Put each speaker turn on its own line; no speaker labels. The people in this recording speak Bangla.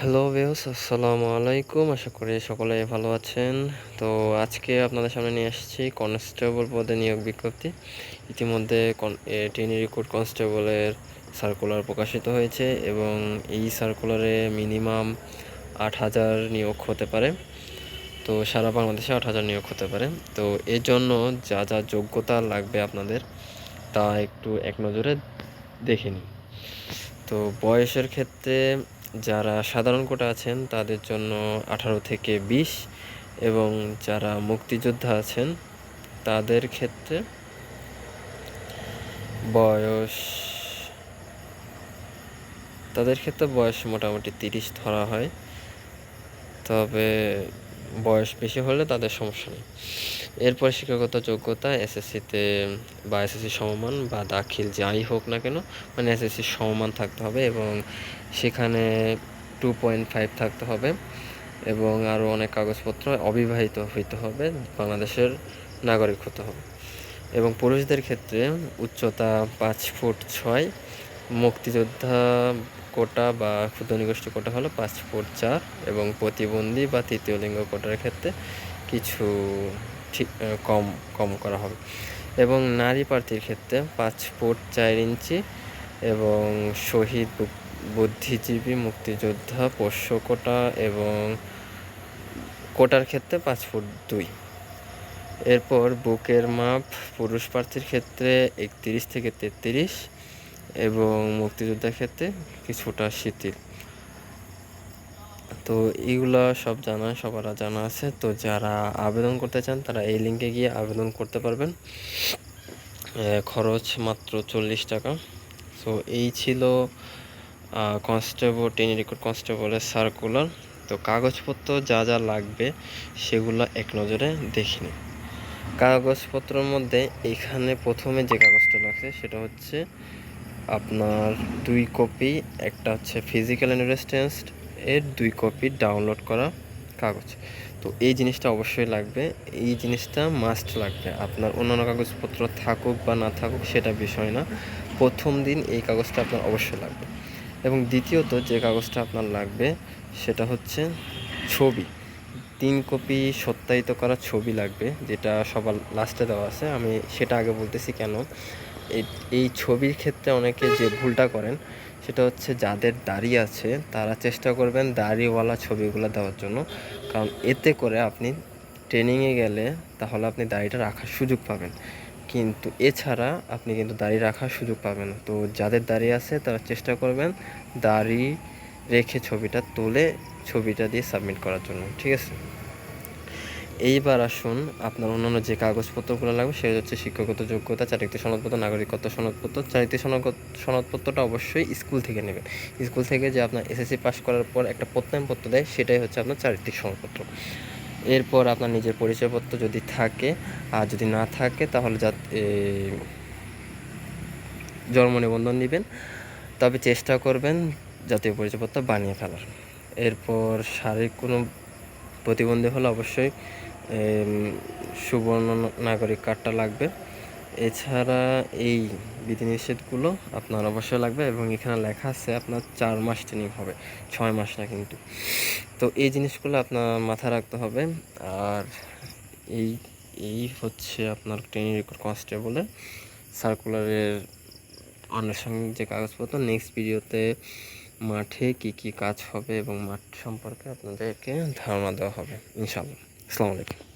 হ্যালো বেহস আসসালামু আলাইকুম আশা করি সকলে ভালো আছেন। তো আজকে আপনাদের সামনে নিয়ে এসেছি কনস্টেবল পদে নিয়োগ বিজ্ঞপ্তি। ইতিমধ্যে টেনি রিক্রুট কনস্টেবলের সার্কুলার প্রকাশিত হয়েছে এবং এই সার্কুলারে মিনিমাম আট হাজার নিয়োগ হতে পারে। তো সারা বাংলাদেশে আট হাজার নিয়োগ হতে পারে। তো এর জন্য যা যা যোগ্যতা লাগবে আপনাদের, তা একটু এক নজরে দেখে নিন। তো বয়সের ক্ষেত্রে যারা সাধারণ কোটা আছেন, তাদের জন্য আঠারো থেকে বিশ এবং যারা মুক্তিযোদ্ধা আছেন, তাদের ক্ষেত্রে বয়স, তাদের ক্ষেত্রে বয়স মোটামুটি তিরিশ ধরা হয়। তবে বয়স বেশি হলে তাদের সমস্যা নেই। এরপর শিক্ষাগত যোগ্যতা এসএসসিতে বা এসএসসি সমমান বা দাখিল যাই হোক না কেন মানে এসএসসি সমমান থাকতে হবে এবং সেখানে টু পয়েন্ট ফাইভ থাকতে হবে এবং আরও অনেক কাগজপত্র অবিবাহিত হইতে হবে, বাংলাদেশের নাগরিক হতে হবে। এবং পুরুষদের ক্ষেত্রে উচ্চতা পাঁচ ফুট ছয়, মুক্তিযোদ্ধা কোটা বা ক্ষুদ্র নিগোষ্ঠী কোটা হলো পাঁচ ফুট চার এবং প্রতিবন্ধী বা তৃতীয় লিঙ্গ কোটার ক্ষেত্রে কিছু ঠিক কম কম করা হবে। এবং নারী প্রার্থীর ক্ষেত্রে পাঁচ ফুট চার ইঞ্চি এবং শহীদ বুদ্ধিজীবী মুক্তিযোদ্ধা পোষ্য কোটা এবং কোটার ক্ষেত্রে পাঁচ ফুট দুই। এরপর বুকের মাপ পুরুষ প্রার্থীর ক্ষেত্রে একত্রিশ থেকে তেত্রিশ এবং মুক্তিযোদ্ধার ক্ষেত্রে কিছুটা শিথিল। তো এইগুলো সব জানা, সবার জানা আছে। তো যারা আবেদন করতে চান, তারা এই লিঙ্কে গিয়ে আবেদন করতে পারবেন। খরচ মাত্র চল্লিশ টাকা। সো এই ছিল কনস্টেবল টেনি রেকর্ড কনস্টেবলের সার্কুলার তো কাগজপত্র যা যা লাগবে, সেগুলো এক নজরে দেখে কাগজপত্রের মধ্যে এখানে প্রথমে যে কাগজটা লাগছে, সেটা হচ্ছে আপনার দুই কপি একটা হচ্ছে ফিজিক্যাল অ্যান্ড এর দুই কপি ডাউনলোড করা কাগজ। তো এই জিনিসটা অবশ্যই লাগবে। এই জিনিসটা মাস্ট লাগবে। আপনার অন্যান্য কাগজপত্র থাকুক বা না থাকুক, সেটা বিষয় না। প্রথম দিন এই কাগজটা আপনার অবশ্যই লাগবে। এবং দ্বিতীয়ত যে কাগজটা আপনার লাগবে, সেটা হচ্ছে ছবি। তিন কপি সত্যায়িত করা ছবি লাগবে, যেটা সবার লাস্টে দেওয়া আছে। আমি সেটা আগে বলতেছি কেন? এই ছবির ক্ষেত্রে অনেকে যে ভুলটা করেন সেটা হচ্ছে যাদের দাড়ি আছে, তারা চেষ্টা করবেন দাড়িওয়ালা ছবিগুলো দেওয়ার জন্য। কারণ এতে করে আপনি ট্রেনিংয়ে গেলে তাহলে আপনি দাড়িটা রাখার সুযোগ পাবেন। কিন্তু এছাড়া আপনি কিন্তু দাড়ি রাখার সুযোগ পাবেন তো যাদের দাড়ি আছে, তারা চেষ্টা করবেন দাড়ি রেখে ছবিটা তুলে ছবিটা দিয়ে সাবমিট করার জন্য। ঠিক আছে? এইবার আসুন, আপনার অন্যান্য যে কাগজপত্রগুলো লাগবে সেটা হচ্ছে শিক্ষাগত যোগ্যতা, চারিত্রিক সনদপত্র, নাগরিকত্ব সনদপত্র। চারিত্রিক সনদপত্রটা অবশ্যই স্কুল থেকে নেবেন। স্কুল থেকে যে আপনার এসএসসি পাস করার পর একটা প্রত্যয়নপত্র দেয়, সেটাই হচ্ছে আপনার চারিত্রিক সনদপত্র। এরপর আপনার নিজের পরিচয়পত্র যদি থাকে, আর যদি না থাকে, তাহলে যা জন্ম নিবন্ধন নেবেন। তবে চেষ্টা করবেন জাতীয় পরিচয়পত্র বানিয়ে ফেলার। এরপর শারীরিক কোনো প্রতিবন্ধী হলে অবশ্যই সুবর্ণ নাগরিক কার্ডটা লাগবে। এছাড়া এই বিধিনিষেধগুলো আপনার অবশ্যই লাগবে এবং এখানে লেখা আছে আপনার চার মাস ট্রেনিং হবে, ছয় মাস না কিন্তু। তো এই জিনিসগুলো আপনার মাথায় রাখতে হবে। আর এই এই হচ্ছে আপনার ট্রেনিং রেকর্ড কনস্টেবলের সার্কুলারের আনুষঙ্গিক যে কাগজপত্র নেক্সট ভিডিওতে মাঠে কি কি কাজ হবে এবং মাঠ সম্পর্কে আপনাদেরকে ধারণা দেওয়া হবে ইনশাল্লাহ আসসালামু আলাইকুম